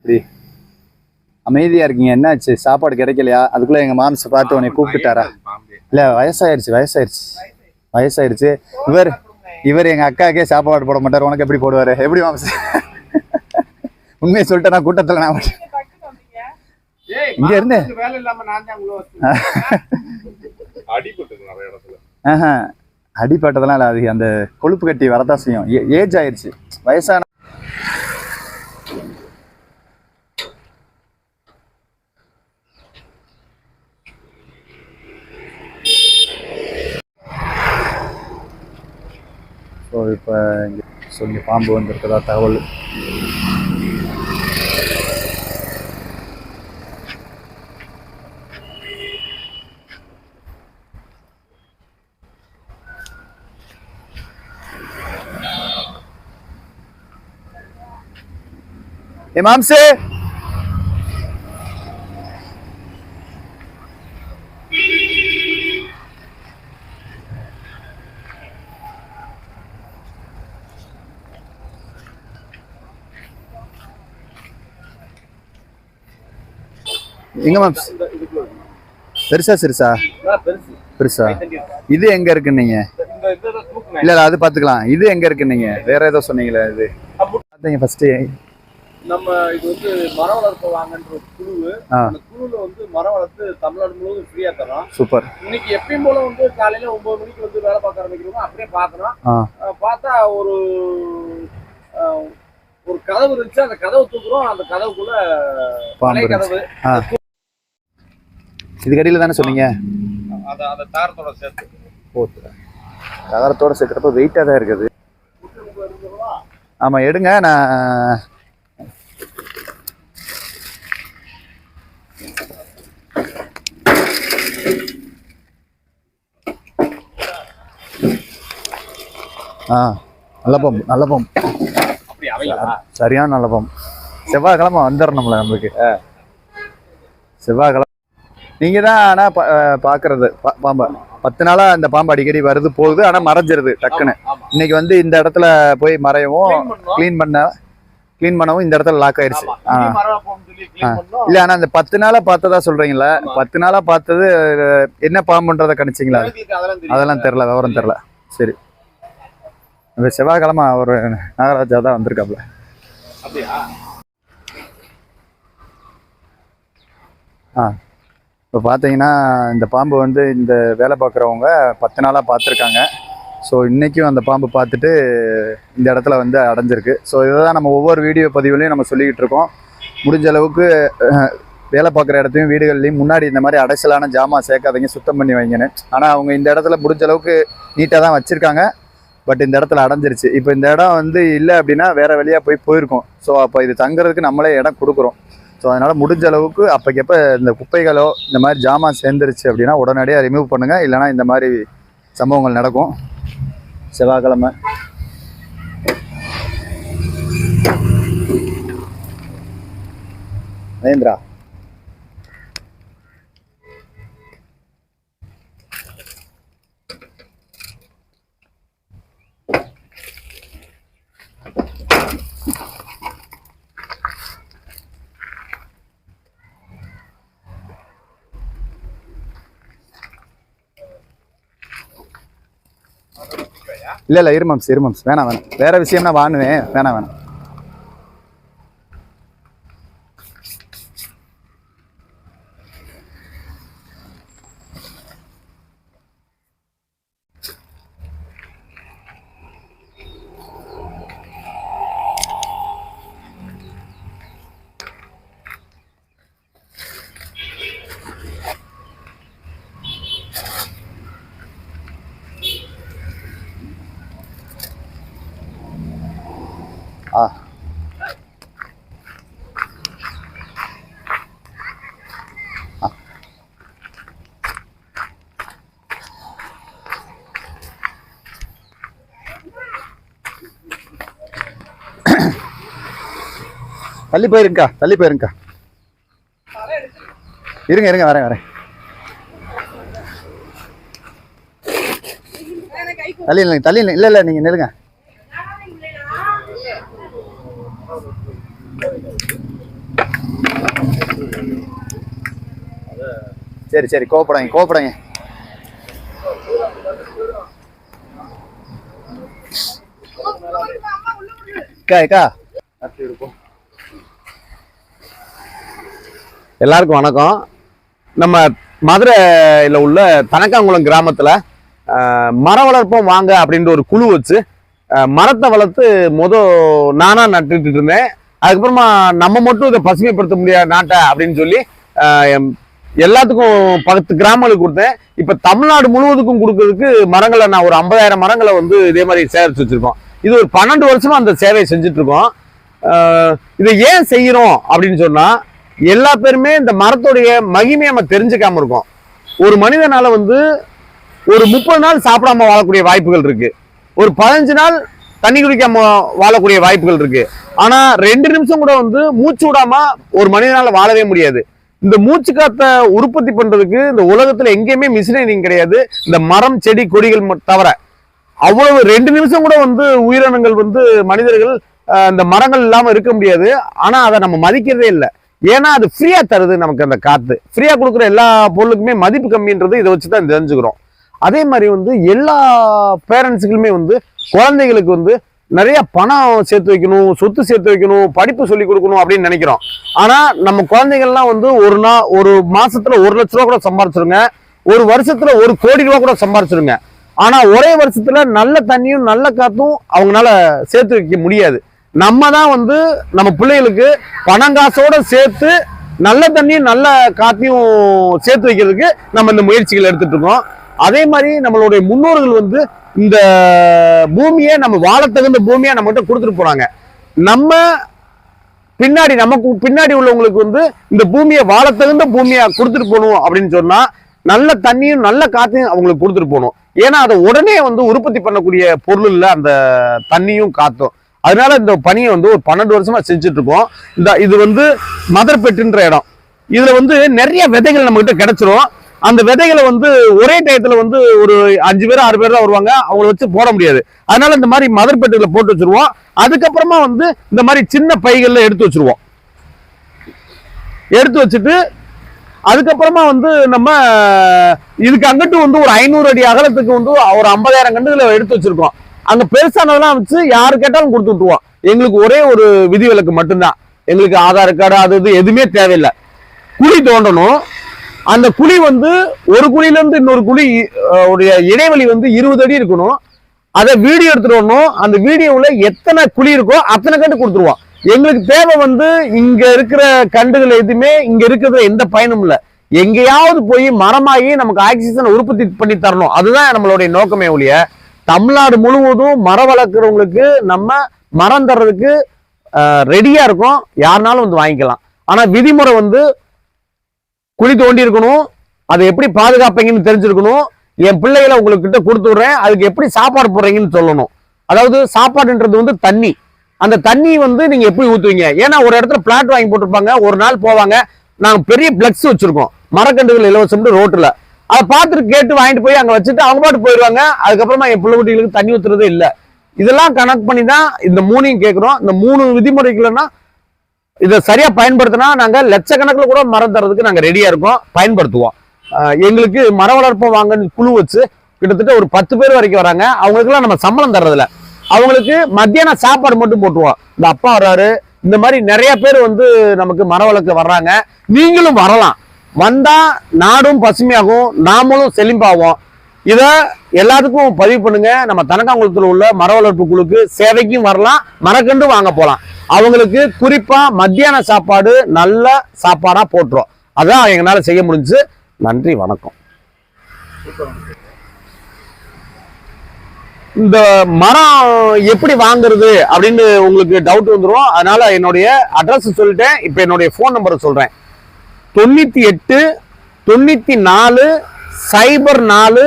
இப்படி அமைதியா இருக்கீங்க. என்னாச்சு? சாப்பாடு கிடைக்கலையா? அதுக்குள்ள எங்க மாம்ச பார்த்து உன்னை கூப்பிட்டுட்டாரா? இல்ல வயசாயிருச்சு வயசாயிருச்சு. வயசாயிருச்சு. இவர் இவர் எங்க அக்காக்கே சாப்பாடு போட மாட்டார். உனக்கு எப்படி போடுவாரு? எப்படி மாம்ச? உண்மையை சொல்லிட்டேன் நான் கூட்டத்துல நான். இங்க இருந்து. வேலை இல்லாம நான் தான் உள்ள அடிபட்டது நிறைய இடத்துல. ஆஹா. அடிப்பட்டதெல்லாம் இல்லை அது அந்த கொழுப்பு கட்டி வரதான் செய்யும். ஏஜ் ஆயிருச்சு. வயசான ஸோ இப்போ இங்கே சொல்லி பாம்பு வந்திருக்கிறதா தகவல். ஏ மாம்சே! எங்க பெருசா சிறுசா? பெருசு? இது எங்க இருக்கு நீங்க? இல்ல அது பாத்துக்கலாம். இது எங்க இருக்கு நீங்க? வேற ஏதோ சொன்னீங்களே இது. பாத்தீங்க ஃபர்ஸ்ட் நம்ம இது வந்து மரம் வளர்ப்பு வாங்கன்ற ஒரு குழு. அந்த குழுல வந்து மரம் வளர்த்து தமிழ்நாடு முழுவதும் ஃப்ரீயா தரோம் சூப்பர். இன்னைக்கு எப்பயும் போல வந்து காலையில ஒன்பது மணிக்கு வந்து வேலை பார்க்க ஆரம்பிக்கிறோம் அப்படியே பார்க்கணும் பார்த்தா ஒரு ஒரு கதவு இருந்துச்சு. அந்த கதவு தூக்குறோம். அந்த கதவுக்குள்ள பழைய. கதவு. ஆ இது கடியில தானே சொன்னீங்க தாரத்தோட சேர்க்குறப்ப வெயிட்டாக தான் இருக்குது. ஆமாம் எடுங்க நான் ஆ நல்ல பம்ப் நல்ல பம்ப் சரியான நல்ல பம்ப் செவ்வாய்க்கிழமை வந்துடணும்ல நம்மளுக்கு. செவ்வாய்க்கிழமை நீங்கள் தான் ஆனால் பார்க்குறது பாம்பை. பத்து நாளாக இந்த பாம்பு அடிக்கடி வருது போகுது ஆனால் மறைஞ்சிருது டக்குன்னு. இன்னைக்கு வந்து இந்த இடத்துல போய் மறையவும். க்ளீன் பண்ண க்ளீன் பண்ணவும் இந்த இடத்துல லாக் ஆயிருச்சு. ஆமா ஆ. இல்ல ஆனா அந்த பத்து நாளா பார்த்ததா சொல்றீங்களா? ஆமா. பத்து நாளா பார்த்தது என்ன பாம்புன்றத கணிச்சிங்களா? அதெல்லாம் தெரியல. விவரம் தெரியல. சரி. இந்த செவ்வாய்க்கிழமை ஒரு நாகராஜா தான் வந்திருக்காப்ல அப்படியா? ஆ. இப்போ பார்த்தீங்கன்னா இந்த பாம்பு வந்து இந்த வேலை பார்க்குறவங்க பத்து நாளாக பார்த்துருக்காங்க. ஸோ இன்றைக்கும் அந்த பாம்பு பார்த்துட்டு இந்த இடத்துல வந்து அடைஞ்சிருக்கு. ஸோ இதை தான் நம்ம ஒவ்வொரு வீடியோ பதிவுலையும் நம்ம சொல்லிக்கிட்டு இருக்கோம். முடிஞ்ச அளவுக்கு வேலை பார்க்குற இடத்தையும் வீடுகள்லையும் முன்னாடி இந்த மாதிரி அடைச்சலான ஜாமான் சேர்க்காதீங்க சுத்தம் பண்ணி வைங்கன்னு. ஆனால் அவங்க இந்த இடத்துல முடிஞ்ச அளவுக்கு நீட்டாக தான் வச்சுருக்காங்க. பட் இந்த இடத்துல அடைஞ்சிருச்சு. இப்போ இந்த இடம் வந்து இல்லை அப்படின்னா வேறு வழியாக போய் போயிருக்கோம். ஸோ அப்போ இது தங்குறதுக்கு நம்மளே இடம் கொடுக்குறோம். ஸோ அதனால் முடிஞ்ச அளவுக்கு அப்போக்கப்போ இந்த குப்பைகளோ இந்த மாதிரி ஜாமான் சேர்ந்துருச்சு அப்படின்னா உடனடியாக ரிமூவ் பண்ணுங்கள் இல்லைனா இந்த மாதிரி சம்பவங்கள் நடக்கும். செவ்வாய்க்கிழமை. மகேந்திரா. இல்லை இல்லை இருமம்ஸ் இருமம்ஸ் வேணாம் வேணாம். வேறு விஷயம்னா வாணுவேன் வேணாம் வேணாம். ஆ. ஆ. தள்ளி போயிருங்கக்கா தள்ளி போயிருங்கக்கா. இருங்க இருங்க வரேன் வரேன். தள்ளி இல்லைங்க தள்ளி இல்லை இல்லை நீங்கள் நெருங்க சரி சரி கோப்படாங்க கோப்படாங்க அக்கா எல்லாருக்கும் வணக்கம். நம்ம மதுரையில் உள்ள தனக்காங்குளம் கிராமத்தில் மரம் வளர்ப்போம் வாங்க அப்படின்ற ஒரு குழு வச்சு மரத்தை வளர்த்து முத நானா நட்டுட்டு இருந்தேன். அதுக்கப்புறமா நம்ம மட்டும் இதை பசுமைப்படுத்த முடியாத நாட்டை அப்படின்னு சொல்லி அஹ், எல்லாத்துக்கும் பத்து கிராமங்களுக்கு கொடுத்தேன். இப்போ தமிழ்நாடு முழுவதுக்கும் கொடுக்கறதுக்கு மரங்களை நான் ஒரு ஐம்பதாயிரம் மரங்களை வந்து இதே மாதிரி சேகரித்து வச்சிருக்கோம். இது ஒரு பன்னெண்டு வருஷமா அந்த சேவையை செஞ்சுட்டு இருக்கோம் இதை ஏன் செய்யறோம் அப்படின்னு சொன்னா எல்லா பேருமே இந்த மரத்துடைய மகிமையை நம்ம தெரிஞ்சுக்காம இருக்கோம். ஒரு மனிதனால வந்து ஒரு முப்பது நாள் சாப்பிடாம வாழக்கூடிய வாய்ப்புகள் இருக்கு. ஒரு பதினஞ்சு நாள் தண்ணி குடிக்காம வாழக்கூடிய வாய்ப்புகள் இருக்கு. ஆனா ரெண்டு நிமிஷம் கூட வந்து மூச்சு விடாம ஒரு மனிதனால வாழவே முடியாது. இந்த மூச்சு காத்த உற்பத்தி பண்றதுக்கு இந்த உலகத்துல எங்கேயுமே மிஷினரிங் கிடையாது. இந்த மரம் செடி கொடிகள் தவிர அவ்வளவு ரெண்டு நிமிஷம் கூட வந்து உயிரினங்கள் வந்து மனிதர்கள் இந்த மரங்கள் இல்லாம இருக்க முடியாது. ஆனா அதை நம்ம மதிக்கிறதே இல்லை. ஏன்னா அது ஃப்ரீயா தருது நமக்கு அந்த காத்து. ஃப்ரீயா கொடுக்குற எல்லா பொருளுக்குமே மதிப்பு கம்மின்றது இதை வச்சு தான் தெரிஞ்சுக்கிறோம். அதே மாதிரி வந்து எல்லா பேரண்ட்ஸுக்குமே வந்து குழந்தைகளுக்கு வந்து நிறைய பணம் சேர்த்து வைக்கணும் சொத்து சேர்த்து வைக்கணும் படிப்பு சொல்லி கொடுக்கணும் அப்படின்னு நினைக்கிறோம். ஆனா நம்ம குழந்தைகள்லாம் வந்து ஒரு நாள் ஒரு மாசத்துல ஒரு லட்ச ரூபா கூட சம்பாரிச்சிருங்க. ஒரு வருஷத்துல ஒரு கோடி ரூபா கூட சம்பாரிச்சிருங்க. ஆனா ஒரே வருஷத்துல நல்ல தண்ணியும் நல்ல காத்தும் அவங்களால சேர்த்து வைக்க முடியாது. நம்ம தான் வந்து நம்ம பிள்ளைகளுக்கு பணம் காசோட சேர்த்து நல்ல தண்ணியும் நல்ல காத்தையும் சேர்த்து வைக்கிறதுக்கு நம்ம இந்த முயற்சிகள் எடுத்துட்டு இருக்கோம். அதே மாதிரி நம்மளுடைய முன்னோர்கள் வந்து இந்த பூமியை நம்ம வாழ தகுந்த பூமியை நம்மகிட்ட கொடுத்துட்டு போறாங்க நம்ம பின்னாடி நமக்கு பின்னாடி உள்ளவங்களுக்கு வந்து இந்த பூமியை வாழ தகுந்த பூமியை கொடுத்துட்டு போகணும் அப்படின்னு சொன்னா நல்ல தண்ணியும் நல்ல காத்தையும் அவங்களுக்கு கொடுத்துட்டு போகணும். ஏன்னா அதை உடனே வந்து உற்பத்தி பண்ணக்கூடிய பொருள் இல்லை அந்த தண்ணியும் காத்தும். அதனால இந்த பணியை வந்து ஒரு பன்னெண்டு வருஷமா செஞ்சுட்டு இருக்கோம். இந்த இது வந்து மதர்பெட்டுன்ற இடம். இதுல வந்து நிறைய விதைகள் நம்ம கிட்ட கிடைச்சிரும். அந்த விதைகளை வந்து ஒரே டயத்துல வந்து ஒரு அஞ்சு பேர் ஆறு பேர் தான் வருவாங்க. அவங்கள வச்சு போட முடியாது. அதனால இந்த மாதிரி மதர்பெட்டுகளை போட்டு வச்சிருவோம். அதுக்கப்புறமா வந்து இந்த மாதிரி சின்ன பைகள்ல எடுத்து வச்சிருவோம். எடுத்து வச்சுட்டு அதுக்கப்புறமா வந்து நம்ம இதுக்கு அங்கிட்டு வந்து ஒரு ஐநூறு அடி அகலத்துக்கு வந்து ஒரு ஐம்பதாயிரம் கண்டுகளை எடுத்து வச்சிருக்கோம். அங்க பெருசானதெல்லாம் வச்சு யாரு கேட்டாலும் கொடுத்து விட்டுருவோம். எங்களுக்கு ஒரே ஒரு விதிவிலக்கு மட்டும்தான். எங்களுக்கு ஆதார் கார்டு அது இது எதுவுமே தேவையில்லை. குழி தோண்டணும். அந்த குழி வந்து ஒரு குழியிலேருந்து இன்னொரு குழி உடைய இடைவெளி வந்து இருபது அடி இருக்கணும். அதை வீடியோ எடுத்துட்டு வரணும். அந்த வீடியோவில் எத்தனை குழி இருக்கோ அத்தனை கண்டு கொடுத்துருவோம் எங்களுக்கு தேவை வந்து இங்க இருக்கிற கண்டுகள் எதுவுமே இங்க இருக்கிறது எந்த பயனும் இல்லை. எங்கேயாவது போய் மரமாகி நமக்கு ஆக்சிஜனை உற்பத்தி பண்ணி தரணும். அதுதான் நம்மளுடைய நோக்கமே ஒழிய தமிழ்நாடு முழுவதும் மரம் வளர்க்குறவங்களுக்கு நம்ம மரம் தர்றதுக்கு ரெடியா இருக்கும். யாருனாலும் வந்து வாங்கிக்கலாம். ஆனா விதிமுறை வந்து குழி தோண்டி இருக்கணும். அதை எப்படி பாதுகாப்பீங்கன்னு தெரிஞ்சிருக்கணும். என் பிள்ளைகளை உங்கள்கிட்ட கொடுத்து விடுறேன். அதுக்கு எப்படி சாப்பாடு போடுறீங்கன்னு சொல்லணும். அதாவது சாப்பாடுன்றது வந்து தண்ணி. அந்த தண்ணி வந்து நீங்க எப்படி ஊத்துவீங்க? ஏன்னா ஒரு இடத்துல பிளாட் வாங்கி போட்டிருப்பாங்க. ஒரு நாள் போவாங்க. நாங்க பெரிய பிளக்ஸ் வச்சிருக்கோம். மரக்கண்டுகள் இலவசம்னு ரோட்டில் அதை பார்த்துட்டு கேட்டு வாங்கிட்டு போய் அங்க வச்சுட்டு அவங்க பாட்டு போயிடுவாங்க. அதுக்கப்புறமா என் பிள்ளை குட்டிகளுக்கு தண்ணி ஊத்துறதே இல்லை. இதெல்லாம் கனெக்ட் பண்ணி தான் இந்த மூணையும் கேட்குறோம் இந்த மூணு விதிமுறைகள்னா இதை சரியா பயன்படுத்தினா நாங்க லட்சக்கணக்கில் கூட மரம் தரதுக்கு நாங்க ரெடியா இருக்கோம். பயன்படுத்துவோம். எங்களுக்கு மர வளர்ப்பு வாங்கன்னு குழு வச்சு கிட்டத்தட்ட ஒரு பத்து பேர் வரைக்கும் வராங்க. அவங்களுக்குலாம் நம்ம சம்பளம் தர்றதில்ல. அவங்களுக்கு மத்தியானம் சாப்பாடு மட்டும் போட்டுருவோம். இந்த அப்பா வர்றாரு. இந்த மாதிரி நிறைய பேர் வந்து நமக்கு மர வளர்க்க வர்றாங்க. நீங்களும் வரலாம். வந்தா நாடும் பசுமையாகும். நாமளும் செழிப்பாகும் இதை எல்லாத்துக்கும் பதிவு பண்ணுங்க. நம்ம தனக்காங்குளத்தில் உள்ள மர வளர்ப்பு குழுக்கு சேவைக்கும் வரலாம் மரக்கண்டு வாங்க போகலாம் அவங்களுக்கு குறிப்பாக மத்தியான சாப்பாடு நல்ல சாப்பாடாக போட்டுரும். அதான் எங்களால் செய்ய முடிஞ்சு. நன்றி வணக்கம். இந்த மரம் எப்படி வாங்குறது அப்படின்னு உங்களுக்கு டவுட் வந்துடும் அதனால என்னுடைய அட்ரஸ் சொல்லிட்டேன். இப்போ என்னுடைய ஃபோன் நம்பரை சொல்கிறேன் தொண்ணூற்றி எட்டு தொண்ணூற்றி நாலு சைபர் நாலு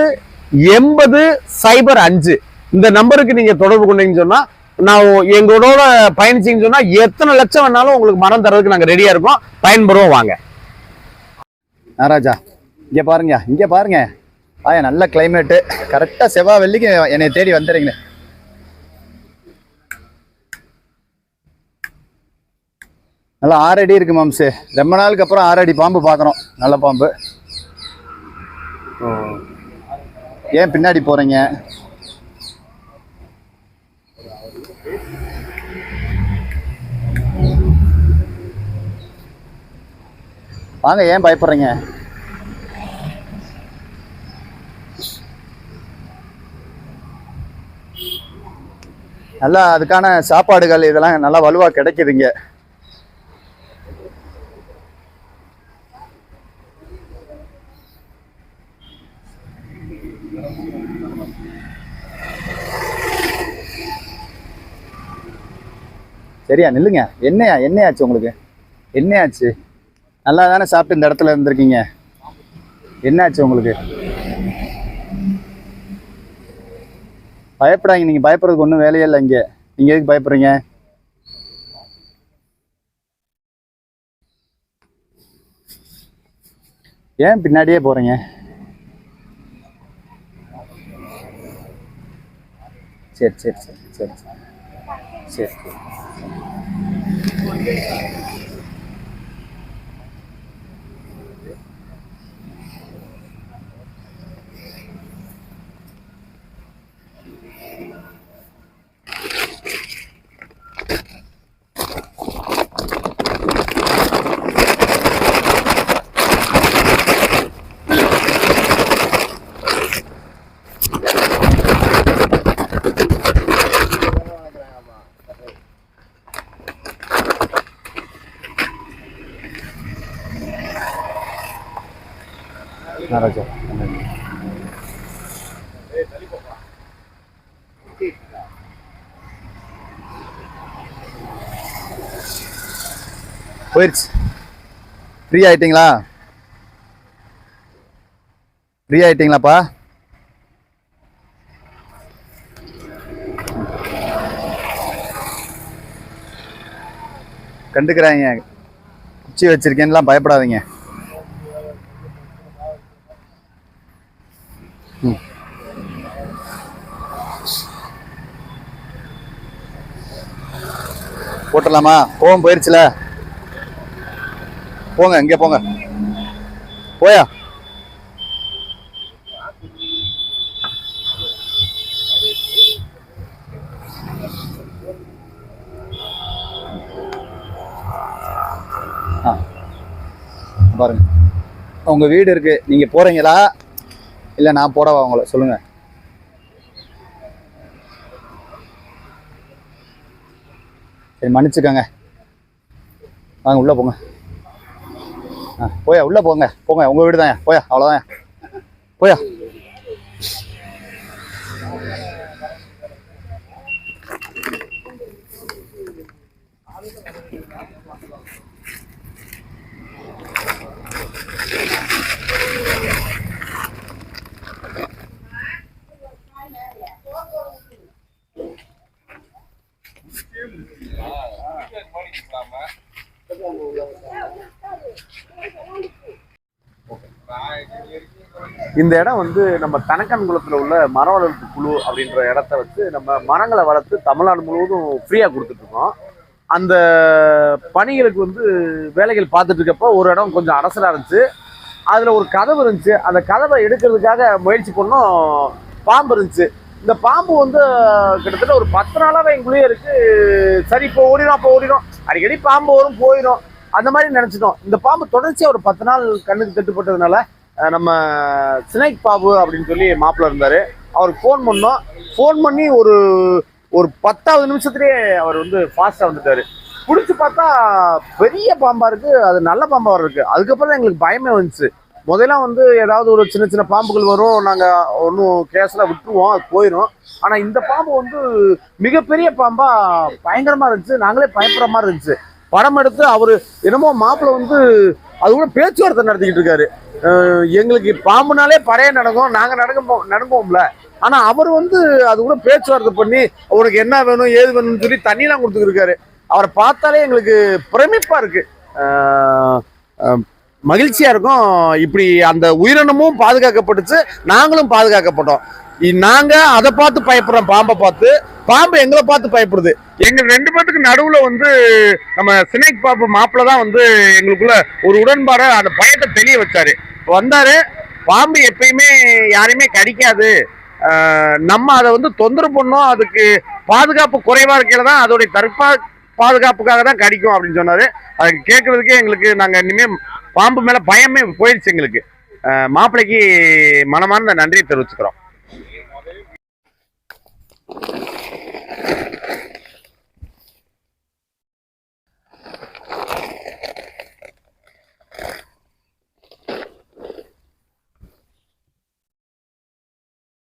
எண்பது சைபர் அஞ்சு. இந்த நம்பருக்கு நீங்க தொடர்பு கொண்டீங்கன்னு சொன்னா நான் எங்களோட பயணிச்சீங்கன்னு சொன்னா எத்தனை லட்சம் வேணாலும் உங்களுக்கு மரம் தரதுக்கு நாங்க ரெடியா இருக்கோம். பயன்பெறுவோம் வாங்க. நாராஜா இங்கே பாருங்க இங்கே பாருங்க. ஆயா நல்ல கிளைமேட்டு கரெக்டாக செவ்வாய் வெள்ளிக்கு என்னை தேடி வந்துடுறீங்க நல்லா ஆறடி இருக்கு மாம்சு. ரொம்ப நாளுக்கு அப்புறம் ஆறடி பாம்பு பார்க்குறோம் நல்ல பாம்பு. ஏன் பின்னாடி போறீங்க? வாங்க ஏன் பயப்படுறீங்க? நல்லா அதுக்கான சாப்பாடுகள் இதெல்லாம் நல்லா வலுவா கிடைக்குதுங்க சரியா? நில்லுங்க. என்னையா? என்னையாச்சு உங்களுக்கு? என்னையாச்சு? நல்லா தானே சாப்பிட்டு இந்த இடத்துல இருந்திருக்கீங்க? என்னாச்சு உங்களுக்கு? பயப்படாங்க நீங்க பயப்படுறதுக்கு ஒன்றும் வேலையே இல்லை இங்கே. நீங்க எதுக்கு பயப்படுறீங்க? ஏன் பின்னாடியே போறீங்க? சரி சரி சரி சரி சரி சரி. Gracias. ராஜா போயிடுச்சு ஃப்ரீ ஆயிட்டீங்களா? ஃப்ரீ ஆயிட்டீங்களாப்பா? கண்டுக்கிறாங்க. குச்சி வச்சிருக்கேன்லாம் பயப்படாதீங்க. போட்டுடலாமா? கோவம் போயிருச்சுல. போங்க இங்கே போங்க. போயா? பாருங்க. உங்க வீடு இருக்கு. நீங்கள் போகிறீங்களா இல்லை நான் போடவா உங்களை? சொல்லுங்கள் சரி மன்னிச்சுக்கோங்க. வாங்க உள்ளே போங்க. ஆ போயா உள்ளே போங்க. போங்க உங்கள் வீடு தான் போயா அவ்வளோதான் போயா. இந்த இடம் வந்து நம்ம தனக்கன்குளத்தில் உள்ள மர வளர்ப்பு குழு அப்படின்ற இடத்த வச்சு நம்ம மரங்களை வளர்த்து தமிழ்நாடு முழுவதும் ஃப்ரீயாக கொடுத்துட்ருக்கோம். அந்த பணிகளுக்கு வந்து வேலைகள் பார்த்துட்டு இருக்கப்போ ஒரு இடம் கொஞ்சம் அரசலாக இருந்துச்சு. அதில் ஒரு கதவு இருந்துச்சு. அந்த கதவை எடுக்கிறதுக்காக முயற்சி பண்ணோம். பாம்பு இருந்துச்சு. இந்த பாம்பு வந்து கிட்டத்தட்ட ஒரு பத்து நாளாவே எங்களுடைய இருக்குது சரி இப்போ ஓடிடும் அப்போ ஓடிடும் அடிக்கடி பாம்பு வரும் போயிடும் அந்த மாதிரி நினச்சிட்டோம். இந்த பாம்பு தொடர்ச்சியாக ஒரு பத்து நாள் கண்ணுக்கு தட்டுப்பட்டதுனால நம்ம ஸ்னேக் பாபு அப்படின்னு சொல்லி மாப்பிள்ள இருந்தார். அவருக்கு ஃபோன் பண்ணோம். ஃபோன் பண்ணி ஒரு ஒரு பத்தாவது நிமிஷத்துலேயே அவர் வந்து ஃபாஸ்ட்டாக வந்துட்டாரு. பிடிச்சி பார்த்தா பெரிய பாம்பாக இருக்குது அது நல்ல பாம்பாக இருக்குது அதுக்கப்புறம் தான் எங்களுக்கு பயமே வந்துச்சு. முதல்ல வந்து ஏதாவது ஒரு சின்ன சின்ன பாம்புகள் வரும். நாங்கள் ஒன்றும் கேஸில் விட்டுருவோம். அது போயிடும் ஆனால் இந்த பாம்பு வந்து மிகப்பெரிய பாம்பாக பயங்கரமாக இருந்துச்சு. நாங்களே பயப்படுற மாதிரி இருந்துச்சு. படம் எடுத்து அவர் என்னமோ மாப்பிள்ளை வந்து அது கூட பேச்சுவார்த்தை நடத்திக்கிட்டு இருக்காரு. எங்களுக்கு பாம்புனாலே பறைய நடக்கும் நாங்கள் நடக்க நடங்குவோம்ல ஆனால் அவர் வந்து அது கூட பேச்சுவார்த்தை பண்ணி அவருக்கு என்ன வேணும் ஏது வேணும்னு சொல்லி தண்ணிலாம் கொடுத்துருக்காரு அவரை பார்த்தாலே எங்களுக்கு பிரமிப்பாக இருக்குது மகிழ்ச்சியாக இருக்கும். இப்படி அந்த உயிரினமும் பாதுகாக்கப்பட்டுச்சு நாங்களும் பாதுகாக்கப்பட்டோம். நாங்க அதை பார்த்து பயப்படுறோம் பாம்பை பார்த்து. பாம்பு எங்களை பார்த்து பயப்படுது. எங்க ரெண்டு பேத்துக்கு நடுவுல வந்து நம்ம சினேக் பாம்பு மாப்பிள்ள தான் வந்து எங்களுக்குள்ள ஒரு உடன்பாட அந்த பயத்தை தெளிய வச்சாரு. வந்தாரு பாம்பு எப்பயுமே யாரையுமே கடிக்காது. நம்ம அதை வந்து தொந்தரவு பண்ணோம் அதுக்கு பாதுகாப்பு குறைவா இருக்கையில தான் அதோடைய தற்பா பாதுகாப்புக்காக தான் கடிக்கும் அப்படின்னு சொன்னாரு. அதுக்கு கேட்கறதுக்கே எங்களுக்கு நாங்க இனிமே பாம்பு மேல பயமே போயிடுச்சு எங்களுக்கு. மாப்பிள்ளைக்கு மனமார்ந்த நன்றியை தெரிவிச்சுக்கிறோம். you.